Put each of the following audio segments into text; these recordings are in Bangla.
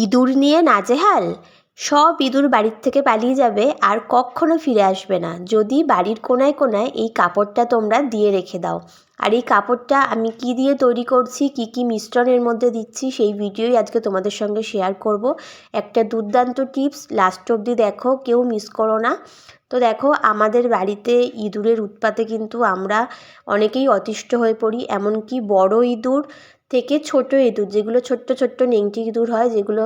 ইঁদুর নিয়ে নাজেহাল? সব ইঁদুর বাড়ির থেকে পালিয়ে যাবে, আর কক্ষনো ফিরে আসবে না। যদি বাড়ির কোনায় কোনায় এই কাপড়টা তোমরা দিয়ে রেখে দাও। আর এই কাপড়টা আমি কি দিয়ে তৈরি করছি, কি কি মিশ্রণের মধ্যে দিচ্ছি, সেই ভিডিওই আজকে তোমাদের সঙ্গে শেয়ার করব। একটা দুর্দান্ত টিপস লাস্ট অবধি দেখো, কেউ মিস করো না। তো দেখো, আমাদের বাড়িতে ইঁদুরের উৎপাতে কিন্তু আমরা অনেকেই অতিষ্ঠ হয়ে পড়ি, এমনকি বড় ইঁদুর থেকে ছোট ইঁদুর, যেগুলো ছোট্ট ছোট্ট নেংটি ইঁদুর হয়, যেগুলো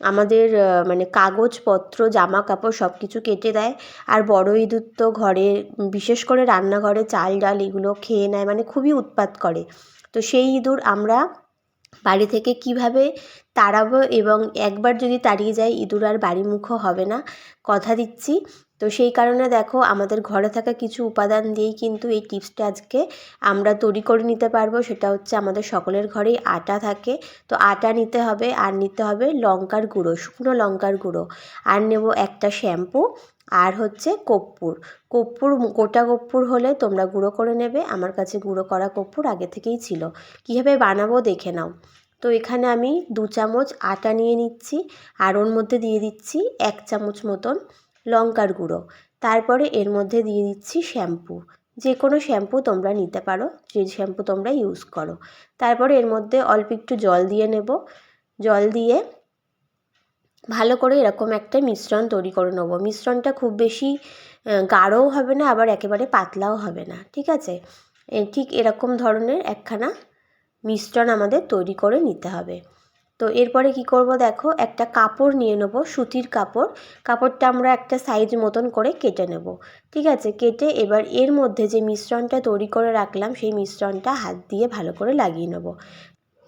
আমাদের মানে কাগজপত্র জামা কাপড় সব কিছু কেটে দেয়। আর বড় ইঁদুর তো ঘরে, বিশেষ করে রান্নাঘরে চাল ডাল এগুলো খেয়ে নেয় মানে খুবই উৎপাত করে। তো সেই ইঁদুর আমরা বাড়ি থেকে কীভাবে তাড়াবো এবং একবার যদি তাড়িয়ে যায় ইঁদুর আর বাড়িমুখো হবে না, কথা দিচ্ছি। তো সেই কারণে দেখো, আমাদের ঘরে থাকা কিছু উপাদান দিয়েই কিন্তু এই টিপসটা আজকে আমরা তৈরি করে নিতে পারব। সেটা হচ্ছে আমাদের সকলের ঘরেই আটা থাকে। তো আটা নিতে হবে, আর নিতে হবে লঙ্কার গুঁড়ো, শুকনো লঙ্কার গুঁড়ো। আর নেব একটা শ্যাম্পু। আর হচ্ছে কর্পূর। কর্পূর গোটা কর্পূর হলে তোমরা গুঁড়ো করে নেবে। আমার কাছে গুঁড়ো করা কর্পূর আগে থেকেই ছিল। কীভাবে বানাবো দেখে নাও। তো এখানে আমি দু চামচ আটা নিয়ে নিচ্ছি আর ওর মধ্যে দিয়ে দিচ্ছি এক চামচ মতন লঙ্কার গুঁড়ো। তারপরে এর মধ্যে দিয়ে দিচ্ছি শ্যাম্পু। যে কোনো শ্যাম্পু তোমরা নিতে পারো। যে শ্যাম্পু তোমরা ইউজ করো। তারপরে এর মধ্যে অল্প একটু জল দিয়ে নেব। জল দিয়ে ভালো করে এরকম একটা মিশ্রণ তৈরি করে নেব। মিশ্রণটা খুব বেশি গাঢ়ও হবে না, আবার একেবারে পাতলাও হবে না, ঠিক আছে? ঠিক এরকম ধরনের একখানা মিশ্রণ আমাদের তৈরি করে নিতে হবে। তো এরপরে কি করব দেখো, একটা কাপড় নিয়ে নেব, সুতির কাপড়। কাপড়টা আমরা একটা সাইজ মতন করে কেটে নেব, ঠিক আছে? কেটে এবার এর মধ্যে যে মিশ্রণটা তৈরি করে রাখলাম, সেই মিশ্রণটা হাত দিয়ে ভালো করে লাগিয়ে নেব।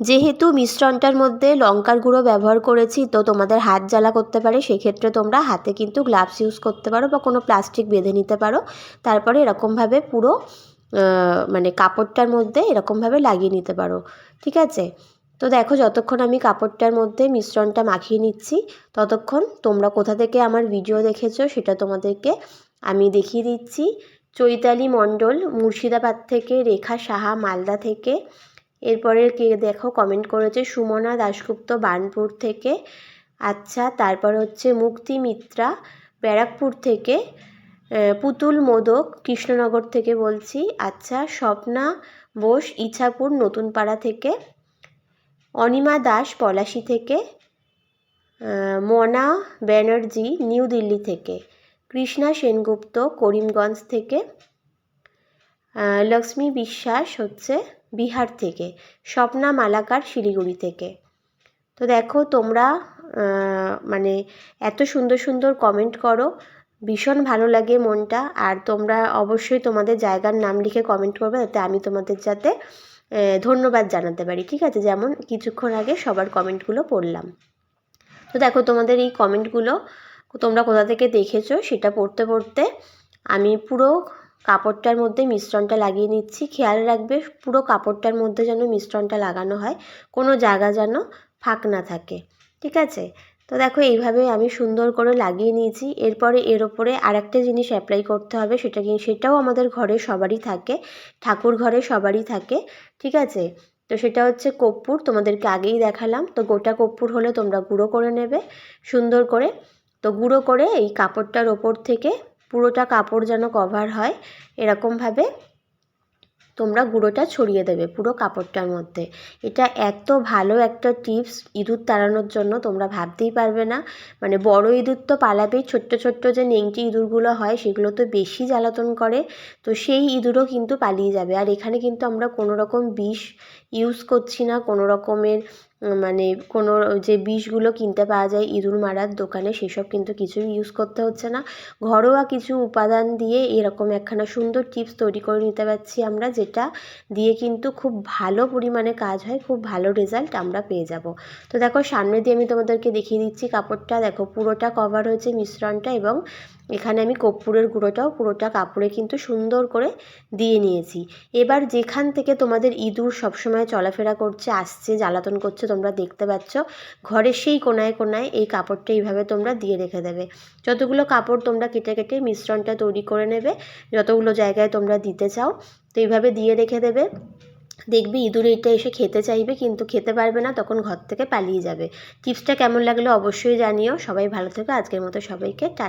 যেহেতু মিশ্রণটার মধ্যে লঙ্কার গুঁড়ো ব্যবহার করেছি, তো তোমাদের হাত জ্বালা করতে পারে। সেক্ষেত্রে তোমরা হাতে কিন্তু গ্লাভস ইউজ করতে পারো বা কোনো প্লাস্টিক বেঁধে নিতে পারো। তারপরে এরকমভাবে পুরো মানে কাপড়টার মধ্যে এরকমভাবে লাগিয়ে নিতে পারো। ঠিক আছে? তো দেখো, যতক্ষণ আমি কাপড়টার মধ্যে মিশ্রণটা মাখিয়ে নিচ্ছি, ততক্ষণ তোমরা কোথা থেকে আমার ভিডিও দেখেছ সেটা তোমাদেরকে আমি দেখিয়ে দিচ্ছি। চৈতালি মণ্ডল, মুর্শিদাবাদ থেকে, রেখা সাহা, মালদা থেকে। এরপরে কে দেখো কমেন্ট করেছে সুমনা দাশগুপ্ত বার্নপুর থেকে। আচ্ছা তারপর হচ্ছে মুক্তি মিত্রা ব্যারাকপুর থেকে। পুতুল মোদক কৃষ্ণনগর থেকে বলছি। আচ্ছা স্বপ্না বোস ইছাপুর নতুন পাড়া থেকে। অনিমা দাস পলাশি থেকে। মনা ব্যানার্জি নিউ দিল্লি থেকে। কৃষ্ণা সেনগুপ্ত করিমগঞ্জ থেকে। লক্ষ্মী বিশ্বাস হচ্ছে বিহার থেকে, স্বপ্না মালাকার শিলিগুড়ি থেকে। তো দেখো তোমরা মানে এত সুন্দর সুন্দর কমেন্ট করো, ভীষণ ভালো লাগে মনটা, আর তোমরা অবশ্যই তোমাদের জায়গার নাম লিখে কমেন্ট করবে যাতে আমি তোমাদের যাতে ধন্যবাদ জানাতে পারি, ঠিক আছে? যেমন কিছুক্ষণ আগে সবার কমেন্টগুলো পড়লাম। তো দেখো তোমাদের এই কমেন্টগুলো তোমরা কোথা থেকে দেখেছ, সেটা পড়তে পড়তে আমি পুরো কাপড়টার মধ্যে মিশ্রণটা লাগিয়ে নিচ্ছি। খেয়াল রাখবে, পুরো কাপড়টার মধ্যে যেন মিশ্রণটা লাগানো হয়, কোনো জায়গা যেন ফাঁক না থাকে। ঠিক আছে? তো দেখো, এইভাবে আমি সুন্দর করে লাগিয়ে নিয়েছি। এরপরে এর ওপরে আরেকটা জিনিস অ্যাপ্লাই করতে হবে, সেটা কি, সেটাও আমাদের ঘরে সবারই থাকে, ঠাকুর ঘরে সবারই থাকে। ঠিক আছে? তো সেটা হচ্ছে কর্পূর, তোমাদেরকে আগেই দেখালাম। তো গোটা কর্পূর হলে তোমরা গুঁড়ো করে নেবে, সুন্দর করে। তো গুঁড়ো করে এই কাপড়টার ওপর থেকে পুরোটা কাপড় যেন কভার হয়, এরকমভাবে তোমরা গুঁড়োটা ছড়িয়ে দেবে পুরো কাপড়টার মধ্যে। এটা এত ভালো একটা টিপস ইঁদুর তাড়ানোর জন্য, তোমরা ভাবতেই পারবে না। মানে বড় ইঁদুর তো পালাবেই, ছোট্ট ছোট্ট যে নেংটি ইঁদুরগুলো হয়, সেগুলো তো বেশি জ্বালাতন করে, তো সেই ইঁদুরও কিন্তু পালিয়ে যাবে। আর এখানে কিন্তু আমরা কোনো রকম বিষ ইউজ করছি না কোনো রকমের মানে কোনো যে বিষগুলো কিনতে পাওয়া যায় ইঁদুর মারার দোকানে সেসব কিন্তু কিছুই ইউজ করতে হচ্ছে না। ঘরোয়া কিছু উপাদান দিয়ে এরকম একখানা সুন্দর টিপস তৈরি করে নিতে পারছি আমরা, যেটা দিয়ে কিন্তু খুব ভালো পরিমাণে কাজ হয়, খুব ভালো রেজাল্ট আমরা পেয়ে যাব। তো দেখো, সামনে দিয়ে আমি তোমাদেরকে দেখিয়ে দিচ্ছি কাপড়টা। দেখো, পুরোটা কভার হয়েছে মিশ্রণটা এবং এখানে আমি কর্পূরের গুঁড়োটাও পুরোটা কাপড়ে কিন্তু সুন্দর করে দিয়ে নিয়েছি। এবার যেখান থেকে তোমাদের ইঁদুর সবসময় চলাফেরা করছে, আসছে, জ্বালাতন করছে, তোমরা দেখতে পাচ্ছ ঘরের সেই কোনায় কোনায় এই কাপড়টা এইভাবে তোমরা দিয়ে রেখে দেবে। যতগুলো কাপড় তোমরা কেটে কেটে মিশ্রণটা তৈরি করে নেবে, যতগুলো জায়গায় তোমরা দিতে চাও, তো এইভাবে দিয়ে রেখে দেবে। দেখবে ইঁদুর এটা এসে খেতে চাইবে, কিন্তু খেতে পারবে না, তখন ঘর থেকে পালিয়ে যাবে। টিপসটা কেমন লাগল অবশ্যই জানিও। সবাই ভালো থেকো। আজকের মতো সবাইকে টাটা